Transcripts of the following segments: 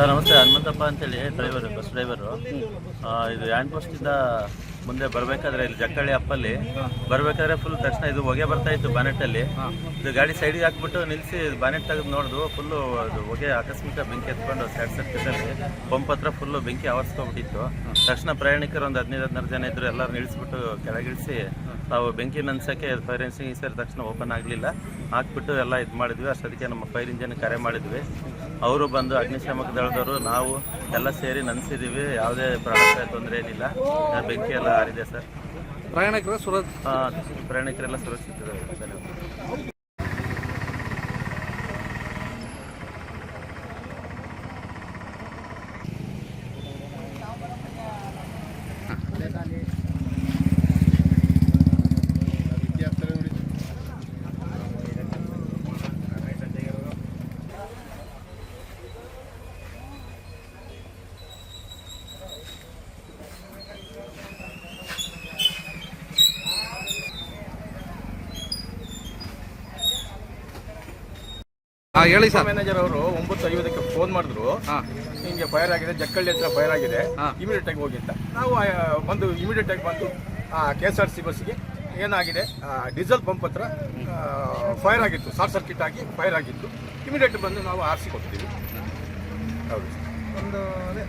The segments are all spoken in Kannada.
ಸರ್, ನಮಸ್ತೆ. ಹನುಮಂತಪ್ಪ ಅಂತೇಳಿ ಡ್ರೈವರು ಬಸ್ ಡ್ರೈವರು ಇದು ಹ್ಯಾಂಡ್ ಪೋಸ್ಟಿಂದ ಮುಂದೆ ಬರಬೇಕಾದ್ರೆ ಇಲ್ಲಿ ಜಕ್ಕಳ್ಳಿ ಅಪ್ಪಲ್ಲಿ. ಬರಬೇಕಾದ್ರೆ ಫುಲ್ ತಕ್ಷಣ ಇದು ಹೊಗೆ ಬರ್ತಾ ಇತ್ತು ಬಾನೆಟ್ಟಲ್ಲಿ ಇದು ಗಾಡಿ ಸೈಡಿಗೆ ಹಾಕ್ಬಿಟ್ಟು ನಿಲ್ಲಿಸಿ ಬಾನೆಟ್ ತೆಗೆದು ನೋಡಿದ್ರು ಫುಲ್ಲು ಅದು ಹೊಗೆ ಆಕಸ್ಮಿಕ ಬೆಂಕಿ ಎತ್ಕೊಂಡು ಶಾರ್ಟ್ ಸರ್ಕಿಟಲ್ಲಿ ಪಂಪ್ ಹತ್ರ ಫುಲ್ಲು ಬೆಂಕಿ ಆವರಿಸ್ಕೊಂಡ್ಬಿಟ್ಟಿತ್ತು. ತಕ್ಷಣ ಪ್ರಯಾಣಿಕರು ಒಂದು ಹದಿನೈದು, ಹದಿನಾರು ಜನ ಇದ್ದರು ಎಲ್ಲರೂ ನಿಲ್ಲಿಸ್ಬಿಟ್ಟು ಕೆಳಗಿಳಿಸಿ ನಾವು ಬೆಂಕಿ ನನ್ಸೋಕ್ಕೆ ಫೈರ್ ಇಂಜಿನ್ ಸರ್ ತಕ್ಷಣ ಓಪನ್ ಆಗಲಿಲ್ಲ. ಹಾಕ್ಬಿಟ್ಟು ಎಲ್ಲ ಇದು ಮಾಡಿದ್ವಿ. ಅಷ್ಟೊತ್ತಿಗೆ ನಮ್ಮ ಫೈರ್ ಇಂಜಿನ್ ಕರೆ ಮಾಡಿದ್ವಿ. ಅವರು ಬಂದು ಅಗ್ನಿಶಾಮಕ ದಳದವರು ನಾವು ಎಲ್ಲ ಸೇರಿ ನನ್ಸಿದೀವಿ. ಯಾವುದೇ ಪ್ರಾಣಕ್ಕೆ ತೊಂದರೆ ಏನಿಲ್ಲ. ಬೆಂಕಿ ಎಲ್ಲ ಆರಿದೆ ಸರ್. ಪ್ರಯಾಣಿಕರ ಸುರ ಪ್ರಯಾಣಿಕರೆಲ್ಲ ಸುರಕ್ಷಿತ ಧನ್ಯವಾದ ಹೇಳಿ ಸರ್. ಮ್ಯಾನೇಜರ್ ಅವರು ಒಂಬತ್ತು ಐವತ್ತಕ್ಕೆ ಫೋನ್ ಮಾಡಿದ್ರು. ಹಾಂ. ಹಿಂಗೆ ಫೈರ್ ಆಗಿದೆ ಜಕ್ಕಳ್ಳಿ ಹತ್ರ ಫೈರ್ ಆಗಿದೆ. ಇಮಿಡಿಯೇಟ್ ಆಗಿ ಹೋಗಿ ಅಂತ. ನಾವು ಬಂದು ಇಮಿಡಿಯೇಟ್ ಆಗಿ ಬಂದು ಕೆ ಎಸ್ ಆರ್ ಸಿ ಬಸ್ಸಿಗೆ ಏನಾಗಿದೆ ಡೀಸೆಲ್ ಪಂಪ್ ಹತ್ರ ಫೈರ್ ಆಗಿತ್ತು. ಶಾರ್ಟ್ ಸರ್ಕ್ಯೂಟ್ ಆಗಿ ಫೈರ್ ಆಗಿತ್ತು. ಇಮಿಡಿಯೇಟ್ ಬಂದು ನಾವು ಆರಿಸಿ ಕೊಡ್ತೀವಿ ಹೌದು. ಒಂದು ಅದೇ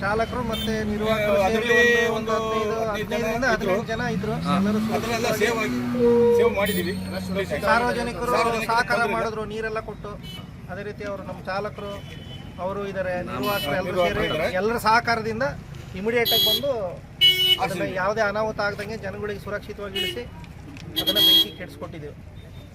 ಚಾಲಕರು ಮತ್ತೆ ನಿರ್ವಾಹಕರು ಸೇರಿ ಒಂದು ಹದಿನೈದು ಹದಿನೈದು ಹದಿನೈದರಿಂದ ಜನ ಹದಿನೆಂಟು ಜನ ಇದ್ರು. ಎಲ್ಲರೂ ಸಾರ್ವಜನಿಕರು ಸಹಕಾರ ಮಾಡಿದ್ರು ನೀರೆಲ್ಲ ಕೊಟ್ಟು. ಅದೇ ರೀತಿ ಅವರು ನಮ್ಮ ಚಾಲಕರು ಅವರು ಇದಾರೆ ನಿರ್ವಾಹಕರು ಎಲ್ಲರೂ ಸೇರಿ ಎಲ್ಲರ ಸಹಕಾರದಿಂದ ಇಮಿಡಿಯೇಟ್ ಆಗಿ ಬಂದು ಅದನ್ನ ಯಾವುದೇ ಅನಾಹುತ ಆಗದಂಗೆ ಜನಗಳಿಗೆ ಸುರಕ್ಷಿತವಾಗಿ ಇಳಿಸಿ ಅದನ್ನ ಬೆಂಕಿ ಕೆಡಿಸ್ಕೊಟ್ಟಿದ್ದೀವಿ.